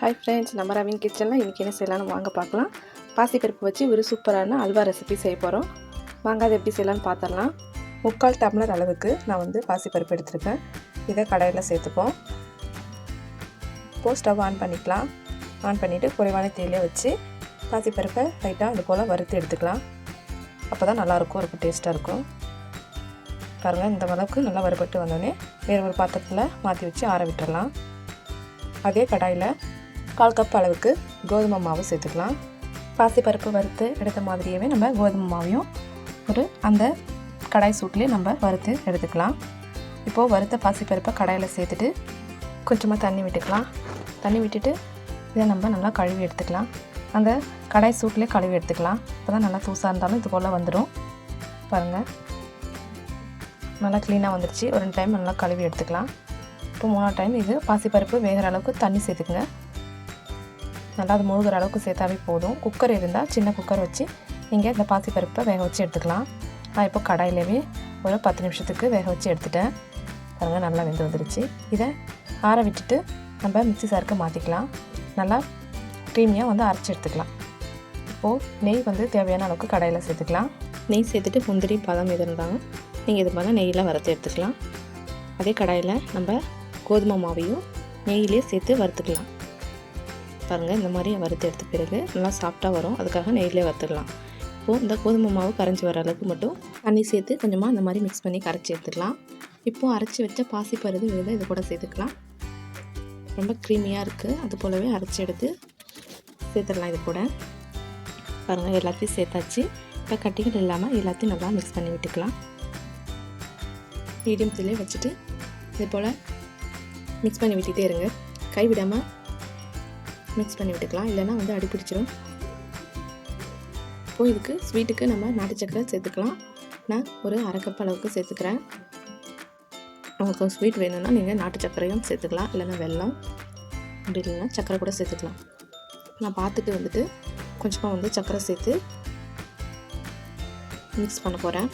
Hi friends நம்ம ரவின் கிச்சனில் இன்றைக்கி என்ன செய்யலாம்னு வாங்க பார்க்கலாம். பாசிப்பருப்பு வச்சு ஒரு சூப்பரான அல்வா ரெசிபி செய்ய போகிறோம் வாங்க அதை எப்படி செய்யலாம்னு பார்த்துடலாம் முக்கால் டம்ளர் அளவுக்கு நான் வந்து பாசிப்பருப்பு எடுத்திருக்கேன். இதை கடையில் சேர்த்துப்போம். இப்போது ஸ்டவ் ஆன் பண்ணிக்கலாம். ஆன் பண்ணிவிட்டு குறைவான தீயிலே வச்சு பாசிப்பருப்பை லைட்டாக அது போல் வறுத்து எடுத்துக்கலாம். அப்போ தான் நல்லாயிருக்கும் ரொம்ப டேஸ்ட்டாக இருக்கும். பாருங்கள் இந்த அளவுக்கு நல்லா வறுபட்டு வந்தோடனே வேறு ஒரு பாத்திரத்தில் மாற்றி வச்சு ஆற விட்டுடலாம் அதே கடாயில் கால் கப் அளவுக்கு கோதுமை மாவு சேர்த்துக்கலாம். பாசிப்பருப்பு வறுத்து எடுத்த மாதிரியவே நம்ம கோதுமை மாவையும் ஒரு அந்த கடாய் சூட்லேயே நம்ம வறுத்து எடுத்துக்கலாம். இப்போது வறுத்த பாசிப்பருப்பை கடாயில் சேர்த்துட்டு கொஞ்சமாக தண்ணி விட்டுக்கலாம். தண்ணி விட்டுட்டு இதை நம்ம நல்லா கழுவி எடுத்துக்கலாம். அந்த கடாய் சூட்லேயே கழுவி எடுத்துக்கலாம். இப்போ தான் நல்லா தூசாக இருந்தாலும் இது போல் வந்துடும் பாருங்கள் நல்லா க்ளீனாக வந்துடுச்சு ஒரு ரெண்டு டைம் நல்லா கழுவி எடுத்துக்கலாம். இப்போ மூணாவது டைம் இது பாசிப்பருப்பு வேகிற அளவுக்கு தண்ணி சேர்த்துக்குங்க. நல்லா அது முழுகிற அளவுக்கு சேர்த்தாவே போதும். குக்கர் இருந்தால் சின்ன குக்கர் வச்சு நீங்கள் இந்த பாசிப்பருப்பை வேக வச்சு எடுத்துக்கலாம். நான் இப்போ கடாயிலேயே ஒரு பத்து நிமிஷத்துக்கு வேக வச்சு எடுத்துட்டேன். பாருங்கள் நல்லா வெந்து வந்துடுச்சு இதை ஆற விட்டுட்டு நம்ம மிக்சி சாருக்கு மாற்றிக்கலாம் நல்லா க்ரீமியாக வந்து அரைச்சி எடுத்துக்கலாம். இப்போது நெய் வந்து தேவையான அளவுக்கு கடாயில் சேர்த்துக்கலாம். நெய் சேர்த்துட்டு முந்திரி பதம் எது நீங்கள் இது மாதிரி நெய்யில் வறுத்து எடுத்துக்கலாம். அதே கடாயில் நம்ம கோதுமை மாவையும் நெய்யிலே சேர்த்து வறுத்துக்கலாம். பாருங்கள் இந்த மாதிரி வறுத்து எடுத்த பிறகு நல்லா சாஃப்டாக வரும். அதுக்காக நெய்லேயே வறுத்துடலாம். இப்போது இந்த கோதுமை மாவு கரைஞ்சி வர அளவுக்கு மட்டும் தண்ணி சேர்த்து கொஞ்சமாக இந்த மாதிரி மிக்ஸ் பண்ணி கரைச்சி எடுத்துக்கலாம் இப்போது அரைச்சி வச்ச பாசி பருது விழுத இது கூட சேர்த்துக்கலாம். ரொம்ப க்ரீமியாக இருக்குது அது போலவே அரைச்சி எடுத்து சேர்த்துடலாம் இது கூட. பாருங்கள் எல்லாத்தையும் சேர்த்தாச்சு. இப்போ கட்டிகள் இல்லாமல் எல்லாத்தையும் நல்லா மிக்ஸ் பண்ணி விட்டுக்கலாம். மீடியம் தீலே வச்சுட்டு இது போல் மிக்ஸ் பண்ணி விட்டுகிட்டே இருங்க. கை விடாமல் மிக்ஸ் பண்ணி விட்டுக்கலாம். இல்லைன்னா வந்து அடிப்பிடிச்சிடும் இப்போ இதுக்கு ஸ்வீட்டுக்கு நம்ம நாட்டு சக்கரை சேர்த்துக்கலாம். நான் ஒரு அரை கப் அளவுக்கு சேர்த்துக்கிறேன். உங்களுக்கு ஸ்வீட் வேணும்னா நீங்கள் நாட்டு சக்கரையும் சேர்த்துக்கலாம். இல்லைன்னா வெல்லம். அப்படி இல்லைன்னா சக்கரை கூட சேர்த்துக்கலாம். நான் பார்த்துட்டு வந்துட்டு கொஞ்சமாக வந்து சக்கரை சேர்த்து மிக்ஸ் பண்ண போகிறேன்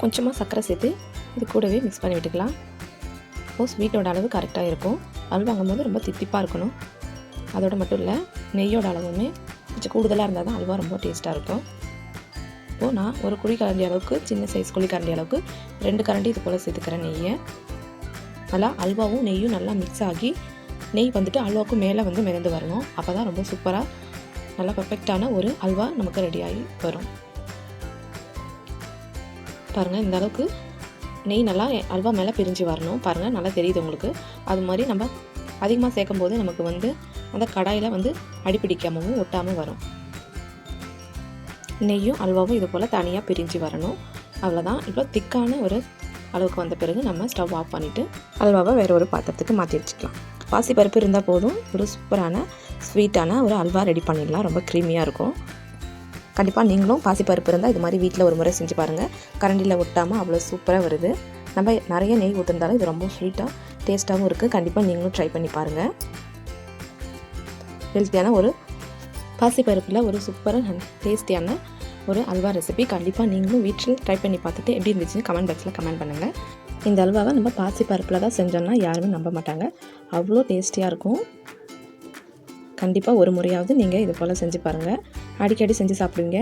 கொஞ்சமாக சர்க்கரை சேர்த்து இது கூடவே மிக்ஸ் பண்ணி விட்டுக்கலாம். அப்போது ஸ்வீட்டோட அளவு கரெக்டாக இருக்கும். அல்வாங்கும் வாங்கும்போது ரொம்ப தித்திப்பாக இருக்கணும். அதோடு மட்டும் இல்லை நெய்யோட அளவுமே கொஞ்சம் கூடுதலாக இருந்தால் தான் அல்வா ரொம்ப டேஸ்ட்டாக இருக்கும். இப்போது நான் ஒரு குழி கரண்டி அளவுக்கு சின்ன சைஸ் குழி கரண்டி அளவுக்கு ரெண்டு கரண்டி இது போல் சேர்த்துக்கிறேன் நெய்யை. நல்லா அல்வாவும் நெய்யும் நல்லா மிக்ஸ் ஆகி நெய் வந்துட்டு அல்வாவுக்கு மேலே வந்து மிதந்து வரணும். அப்போ தான் ரொம்ப சூப்பராக நல்லா பர்ஃபெக்டான ஒரு அல்வா நமக்கு ரெடியாகி வரும். பாருங்கள் இந்த அளவுக்கு நெய் நல்லா அல்வா மேலே பிரிஞ்சு வரணும். பாருங்கள் நல்லா தெரியுது உங்களுக்கு. அது மாதிரி நம்ம அதிகமாக சேர்க்கும் போது நமக்கு வந்து அந்த கடாயில் வந்து அடிப்பிடிக்காமவும் ஒட்டாமல் வரும். நெய்யும் அல்வாவும் இது போல் தனியாக பிரிஞ்சு வரணும். அவ்வளோதான் இப்போ திக்கான ஒரு அளவுக்கு வந்த பிறகு நம்ம ஸ்டவ் ஆஃப் பண்ணிவிட்டு அல்வாவை வேறு ஒரு பாத்திரத்துக்கு மாற்றி வச்சுக்கலாம். பாசிப்பருப்பு இருந்தால் போதும். ஒரு சூப்பரான ஸ்வீட்டான ஒரு அல்வா ரெடி பண்ணிடலாம். ரொம்ப க்ரீமியாக இருக்கும். கண்டிப்பாக நீங்களும் பாசிப்பருப்பு இருந்தால் இது மாதிரி வீட்டில் ஒரு முறை செஞ்சு பாருங்கள் கரண்டியில் ஒட்டாமல் அவ்வளோ சூப்பராக வருது. நம்ம நிறைய நெய் ஊற்றிருந்தாலும் இது ரொம்ப ஸ்வீட்டாக டேஸ்ட்டாகவும் இருக்குது கண்டிப்பாக நீங்களும் ட்ரை பண்ணி பாருங்கள் ஹெல்த்தியான ஒரு பாசிப்பருப்பில் ஒரு சூப்பராக டேஸ்டியான ஒரு அல்வா ரெசிபி கண்டிப்பாக நீங்களும் வீட்டில் ட்ரை பண்ணி பார்த்துட்டு எப்படி இருந்துச்சுன்னு கமெண்ட் பாக்ஸில் கமெண்ட் பண்ணுங்கள் இந்த அல்வாவை நம்ம பாசிப்பருப்பில் தான் செஞ்சோம்னா யாருமே நம்ப மாட்டாங்க. அவ்வளோ டேஸ்டியாக இருக்கும். கண்டிப்பாக ஒரு முறையாவது நீங்கள் இது போல் செஞ்சு பாருங்கள் அடிக்கடி செஞ்சு சாப்பிடுவீங்க.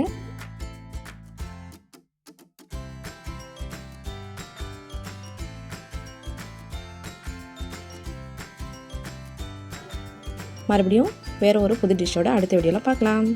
மறுபடியும் வேறு ஒரு புது டிஷ்ஷோட அடுத்த வீடியோவில் பார்க்கலாம்.